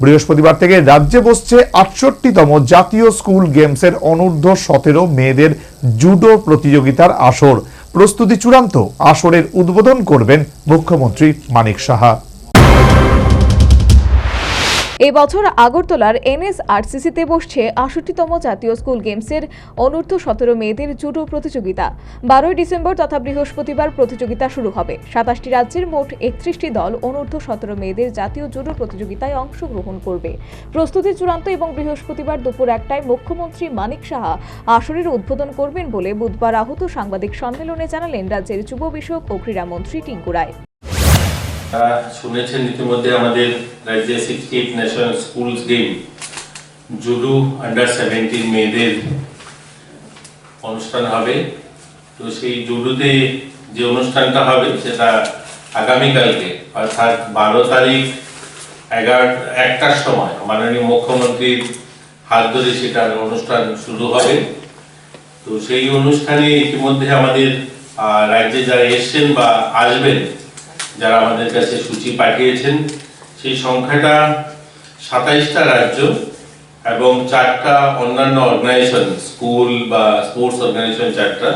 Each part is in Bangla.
বৃহস্পতিবার থেকে রাজ্যে বসছে আটষট্টিতম জাতীয় স্কুল গেমসের অনূর্ধ্ব সতেরো মেয়েদের জুডো প্রতিযোগিতার আসর। প্রস্তুতি চূড়ান্ত। আসরের উদ্বোধন করবেন মুখ্যমন্ত্রী মানিক সাহা। এই বছর আগরতলার এনএসআরসিসিতে বসছে আষট্টিতম জাতীয় স্কুল গেমসের অনূর্ধ্ব সতেরো মেয়েদের জুডো প্রতিযোগিতা। বারোই ডিসেম্বর তথা বৃহস্পতিবার প্রতিযোগিতা শুরু হবে। সাতাশটি রাজ্যের মোট একত্রিশটি দল অনূর্ধ্ব সতেরো মেয়েদের জাতীয় জুডো প্রতিযোগিতায় অংশগ্রহণ করবে। প্রস্তুতি চূড়ান্ত এবং বৃহস্পতিবার দুপুর একটায় মুখ্যমন্ত্রী মানিক সাহা আসরের উদ্বোধন করবেন বলে বুধবার আহত সাংবাদিক সম্মেলনে জানালেন রাজ্যের যুব বিষয়ক ও ক্রীড়ামন্ত্রী টিঙ্কু রায়। শুনেছেন ইতিমধ্যে আমাদের রাজ্যে sixty eight national schools game judo under seventeen মেয়েদের অনুষ্ঠান হবে। তো সেই জুডুতে যে অনুষ্ঠানটা হবে সেটা আগামীকালকে, অর্থাৎ বারো তারিখ এগারো, একটার সময় মাননীয় মুখ্যমন্ত্রীর হাত ধরে সেটার অনুষ্ঠান শুরু হবে। তো সেই অনুষ্ঠানে ইতিমধ্যে আমাদের রাজ্যে যারা এসছেন বা আসবেন যারা আমাদের কাছে সূচি পাঠিয়েছেন, সেই সংখ্যাটা সাতাইশটা রাজ্য এবং চারটা অন্যান্য অর্গানাইজেশন স্কুল বা স্পোর্টস অর্গানাইজেশন চারটা।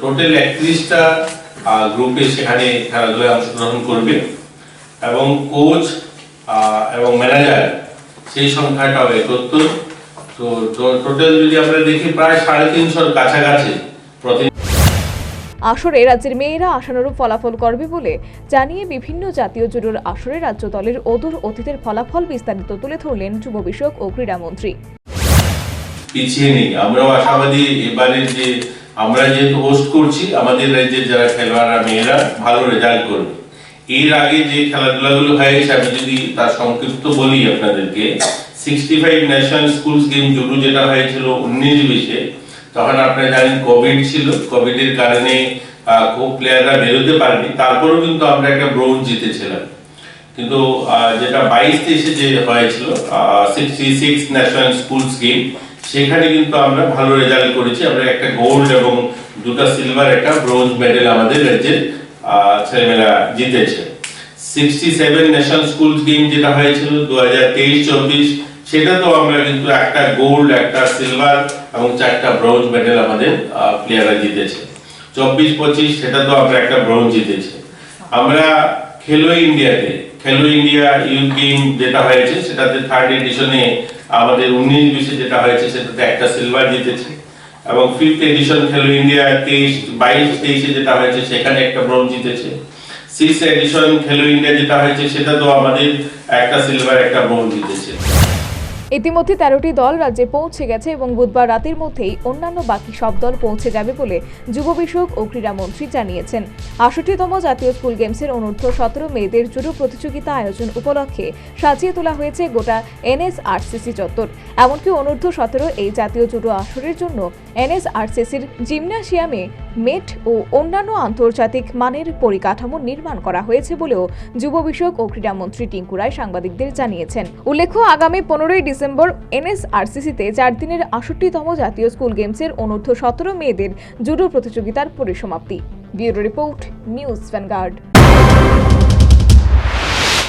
টোটাল একত্রিশটা গ্রুপে সেখানে খেলাধুলায় অংশগ্রহণ করবে। এবং কোচ এবং ম্যানেজার সেই সংখ্যাটাও একত্তর তো টোটাল যদি আমরা দেখি, প্রায় সাড়ে তিনশোর কাছাকাছি প্রতি আসরে রাজ্যের মেয়েরা আশানুরূপ ফলাফল করবে বলে জানিয়ে বিভিন্ন জাতীয় জুডোর আসরে রাজ্য দলের অদূর অতীতের ফলাফল বিস্তারিত তুলে ধরলেন যুব বিষয়ক ও ক্রীড়ামন্ত্রী পিছিয়ে নেই। আমরাও আশাবাদী এবারের যে আমরা যেহেতু হোস্ট করছি, আমাদের রাজ্যের যারা খেলোয়াড়রা, মেয়েরা ভালো রেজাল্ট করবে। এর আগে যে খেলাধুলাগুলো হয়েছে, আমি যদি তার সংক্ষিপ্ত বলি আপনাদেরকে sixty five national schools game judo যেটা হয়েছিল উনিশ বিশে তখন আপনারা জানেন কোভিড ছিল। কোভিড এর কারণে খুব প্লেয়াররা বেরোতে পারেনি। তারপরেও কিন্তু আমরা একটা ব্রোঞ্জ জিতেছিলাম। কিন্তু যেটা বাইশ তেইশে যে হয়েছিল sixty six national schools game সেখানে কিন্তু আমরা ভালো রেজাল্ট করেছি। আমরা একটা গোল্ড এবং দুটো সিলভার একটা ব্রোঞ্জ মেডেল আমাদের রাজ্যের ছেলেমেয়েরা জিতেছে। Sixty seven national schools game যেটা হয়েছিল দু হাজার তেইশ, চব্বিশ সেটা তো আমরা কিন্তু একটা গোল্ড একটা সিলভার এবং চারটা ব্রোঞ্জ মেডেল আমাদের প্লেয়াররা জিতেছে। চব্বিশ, পঁচিশ সেটা তো আমরা একটা ব্রোঞ্জ জিতেছি। আমরা খেলো ইন্ডিয়াতে, খেলো ইন্ডিয়া ইউথ গেম যেটা হয়েছে, সেটাতে থার্ড এডিশনে আমাদের উনিশ বিশে যেটা হয়েছে, সেটাতে একটা সিলভার জিতেছে। এবং ফিফথ এডিশন খেলো ইন্ডিয়া তেইশ, বাইশ, তেইশে যেটা হয়েছে, সেখানে একটা ব্রোঞ্জ জিতেছে। সিক্স এডিশন খেলো ইন্ডিয়া যেটা হয়েছে সেটা তো আমাদের একটা সিলভার একটা ব্রোঞ্জ জিতেছে। ইতিমধ্যে তেরোটি দল রাজ্যে পৌঁছে গেছে এবং বুধবার রাতের মধ্যেই অন্যান্য বাকি সব দল পৌঁছে যাবে বলে যুব বিষয়ক ও ক্রীড়ামন্ত্রী জানিয়েছেন। আষট্টিতম জাতীয় স্কুল গেমসের অনূর্ধ্ব সতেরো মেয়েদের জুডো প্রতিযোগিতা আয়োজন উপলক্ষে সাজিয়ে তোলা হয়েছে গোটা এনএসআরসিসি চত্বর। এমনকি অনূর্ধ্ব সতেরো এই জাতীয় জুডো আসরের জন্য এনএসআরসিসির জিমনাসিয়ামে মেট ও অন্যান্য আন্তর্জাতিক মানের পরিকাঠামো নির্মাণ করা হয়েছে বলেও যুব বিষয়ক ও ক্রীড়ামন্ত্রী টিঙ্কু রায় সাংবাদিকদের জানিয়েছেন। উল্লেখ্য, আগামী পনেরোই ডিসেম্বর এনএসআরসিসিতে চার দিনের আষট্টিতম জাতীয় স্কুল গেমসের অনূর্ধ্ব সতেরো মেয়েদের জুডো প্রতিযোগিতার পরিসমাপ্তি। Bureau report, news Vanguard.